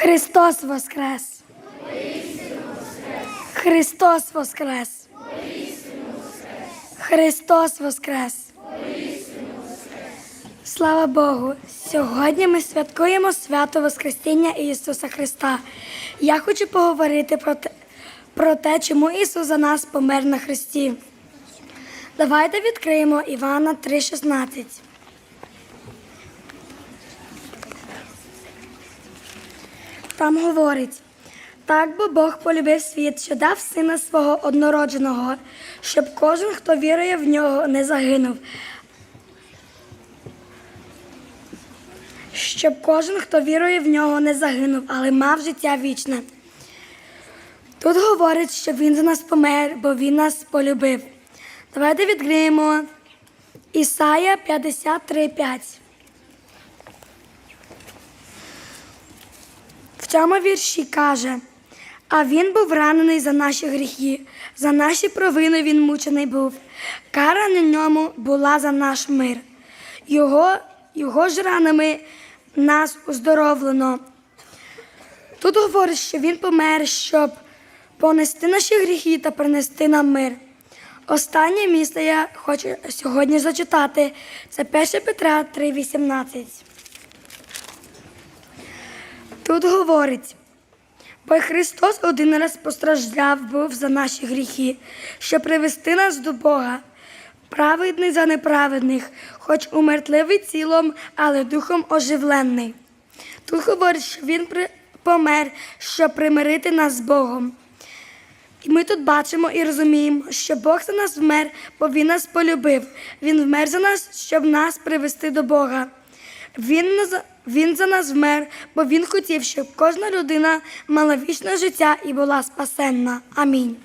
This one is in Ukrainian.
Христос Воскрес! Христос Воскрес! Христос Воскрес! Слава Богу! Сьогодні ми святкуємо свято Воскресіння Ісуса Христа. Я хочу поговорити про те, про те, чому Ісус за нас помер на Христі. Давайте відкриємо Івана 3,16. Там говорить: так бо Бог полюбив світ, що дав сина свого однородженого, щоб кожен, хто вірує в нього, не загинув. Щоб кожен, хто вірує в нього, не загинув, але мав життя вічне. Тут говорить, що він за нас помер, бо він нас полюбив. Давайте відкриємо Ісая 53,5. В цьому вірші каже: а він був ранений за наші гріхи, за наші провини він мучений був. Кара на ньому була за наш мир. Його, його ж ранами нас оздоровлено. Тут говорить, що він помер, щоб понести наші гріхи та принести нам мир. Останнє місце я хочу сьогодні зачитати. Це 1 Петра 3,18. Тут говорить, бо Христос один раз постраждав був за наші гріхи, щоб привести нас до Бога. Праведний за неправедних, хоч умертливий тілом, але духом оживлений. Тут говорить, що Він помер, щоб примирити нас з Богом. І ми тут бачимо і розуміємо, що Бог за нас вмер, бо Він нас полюбив. Він вмер за нас, щоб нас привести до Бога. Він, він за нас вмер, бо Він хотів, щоб кожна людина мала вічне життя і була спасенна. Амінь.